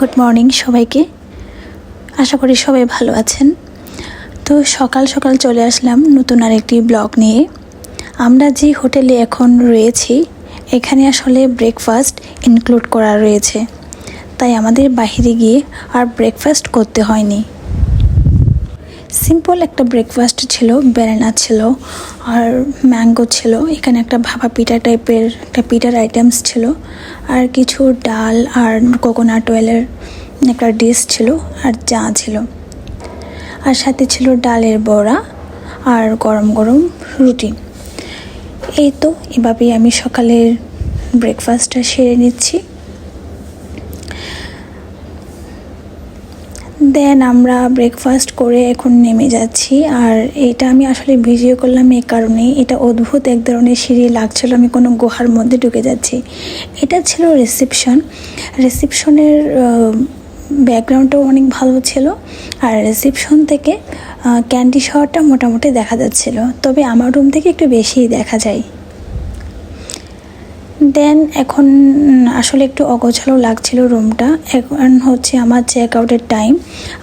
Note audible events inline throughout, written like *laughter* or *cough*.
Good morning সবাইকে। আশা করি সবাই ভালো আছেন। তো সকাল সকাল চলে আসলাম নতুন আর একটি ব্লগ নিয়ে। আমরা যে হোটেলে এখন রয়েছি, এখানে আসলে ব্রেকফাস্ট ইনক্লুড করা রয়েছে। তাই আমাদের বাহিরে গিয়ে আর ব্রেকফাস্ট করতে হয়নি। সিম্পল একটা ব্রেকফাস্ট ছিল, ব্যানানা ছিল আর ম্যাঙ্গো ছিল। এখানে একটা ভাপা পিঠা টাইপের একটা পিঠার আইটেমস ছিল আর কিছু ডাল আর কোকোনাট অয়েলের একটা ডিশ ছিল আর চা ছিল। আর সাথে ছিল ডালের বড়া আর গরম গরম রুটি। এই তো, এভাবেই আমি সকালের ব্রেকফাস্টটা সেরে নিচ্ছি। দেন আমরা ব্রেকফাস্ট করে এখন নেমে যাচ্ছি। আর এটা আমি আসলে ভিডিও করলাম এই কারণে এটা অদ্ভুত এক ধরনের সিঁড়ি লাগছিল, আমি কোনো গুহার মধ্যে ঢুকে যাচ্ছি। এটা ছিল রিসেপশন রিসেপশনের ব্যাকগ্রাউন্ডটাও অনেক ভালো ছিল। আর রিসেপশন থেকে ক্যান্ডি শহরটা মোটামুটি দেখা যাচ্ছিল। তবে আমার রুম থেকে একটু বেশিই দেখা যায়। দেন এখন আসলে একটু অগোছালো লাগছিল রুমটা। এখন হচ্ছে আমার চেক আউটের টাইম।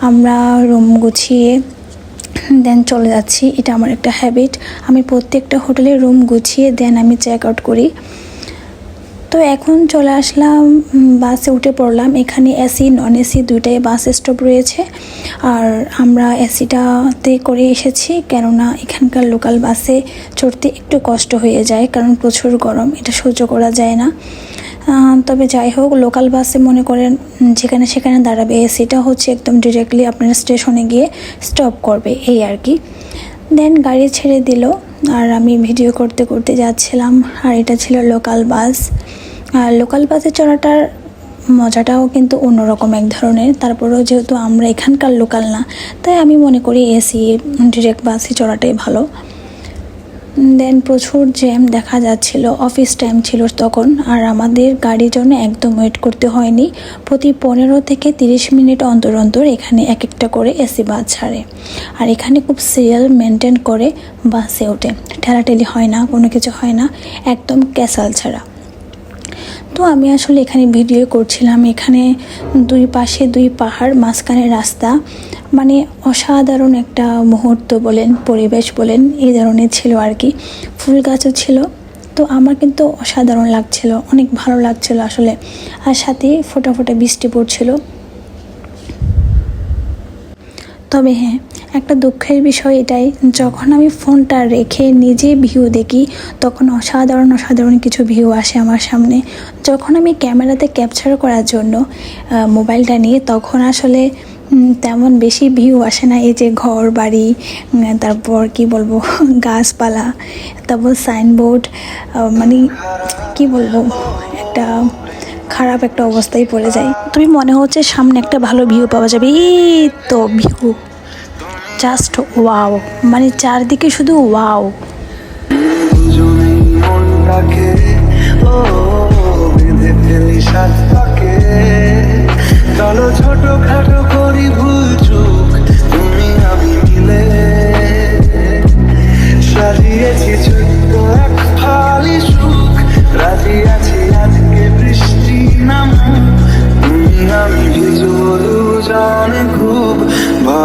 আমরা রুম গুছিয়ে, দেন চলে যাচ্ছি। এটা আমার একটা হ্যাবিট আমি প্রত্যেকটা হোটেলে রুম গুছিয়ে, দেন আমি চেক আউট করি। তো এখন চলে আসলাম বাসে উঠে পড়লাম। এখানে এসি নন এসি দুইটাই বাস স্টপ রয়েছে। আর আমরা এসিটাতে করে এসেছি, কেননা এখানকার লোকাল বাসে চড়তে একটু কষ্ট হয়ে যায়, কারণ প্রচুর গরম, এটা সহ্য করা যায় না। তবে যাই হোক লোকাল বাসে মনে করেন যেখানে সেখানে দাঁড়াবে এসিটা হচ্ছে একদম ডিরেক্টলি আপনার স্টেশনে গিয়ে স্টপ করবে, এই আর কি। দেন গাড়ি ছেড়ে দিল, আর আমি ভিডিও করতে করতে যাচ্ছিলাম, আর এটা ছিল লোকাল বাস। আর লোকাল বাসে চড়াটার মজাটাও কিন্তু অন্যরকম এক ধরনের। তারপরেও যেহেতু আমরা এখানকার লোকাল না, তাই আমি মনে করি এসি ডিরেক্ট বাসে চড়াটাই ভালো। দেন প্রচুর জ্যাম দেখা যাচ্ছিল অফিস টাইম ছিল তখন, আর আমাদের গাড়ির জন্য একদম ওয়েট করতে হয়নি। প্রতি পনেরো থেকে তিরিশ মিনিট অন্তর অন্তর এখানে এক একটা করে এসি বাস ছাড়ে। আর এখানে খুব সিরিয়াল মেনটেন করে বাসে ওঠে। ঠেলাঠেলি হয় না, কোনো কিছু হয় না, একদম ক্যাসাল ছাড়া। তো আমি আসলে এখানে ভিডিও করছিলাম। এখানে দুই পাশে দুই পাহাড়, মাঝখানে রাস্তা। মানে অসাধারণ একটা মুহূর্ত বলেন, পরিবেশ বলেন, এই ধরনের ছিল আর কি ফুল গাছও ছিল। তো আমার কিন্তু অসাধারণ লাগছিল, অনেক ভালো লাগছিল আসলে। আর সাথে ফোটা ফোটা বৃষ্টি পড়ছিল। তবে হ্যাঁ একটা দুঃখের বিষয় এটাই, যখন আমি ফোনটা রেখে নিজে ভিউ দেখি, তখন অসাধারণ অসাধারণ কিছু ভিউ আসে আমার সামনে। যখন আমি ক্যামেরাতে ক্যাপচার করার জন্য মোবাইলটা নিয়ে, তখন আসলে তেমন বেশি ভিউ আসে না। এই যে ঘর বাড়ি তারপর কি বলব, *laughs* গাছপালা, তারপর সাইনবোর্ড মানে কি বলব, একটা খারাপ একটা অবস্থায় পড়ে যায়। তুমি মনে হচ্ছে সামনে একটা ভালো ভিউ পাওয়া যাবে। এই তো ভিউ জাস্ট ওয়াও মানে চারদিকে শুধু ওয়াও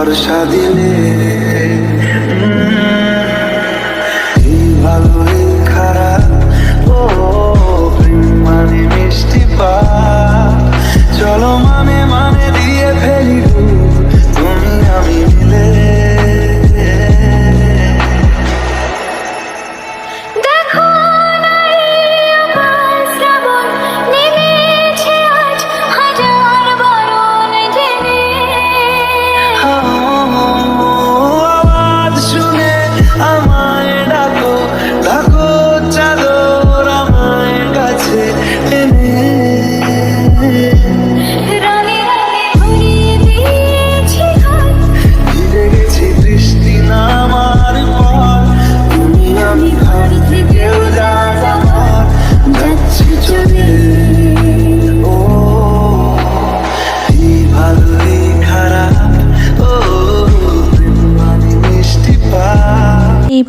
ভরসা দিলে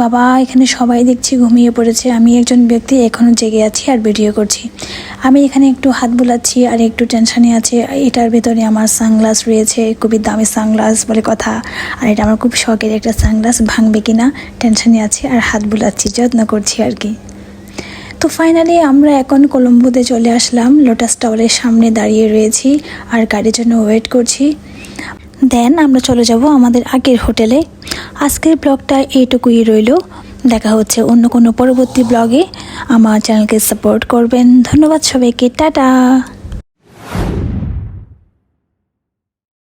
বাবা, এখানে সবাই দেখছি ঘুমিয়ে পড়েছে। আমি একজন ব্যক্তি এখনও জেগে আছি আর ভিডিও করছি। আমি এখানে একটু হাত বুলাচ্ছি আর একটু টেনশানে আছে। এটার ভেতরে আমার সানগ্লাস রয়েছে, খুবই দামি সানগ্লাস বলে কথা। আর এটা আমার খুব শখের একটা সানগ্লাস, ভাঙবে কিনা টেনশানে আছে আর হাত বুলাচ্ছি, যত্ন করছি আর কি। তো ফাইনালি আমরা এখন কলম্বোতে চলে আসলাম। লোটাস টাওয়ারের সামনে দাঁড়িয়ে রয়েছি আর গাড়ির জন্য ওয়েট করছি। দেন আমরা চলে যাব আমাদের আগের হোটেলে। আজকের ব্লগটা এইটুকুই রইল। দেখা হচ্ছে অন্য কোনো পরবর্তী ব্লগে। আমার চ্যানেলকে সাপোর্ট করবেন। ধন্যবাদ সবাইকে। টাটা!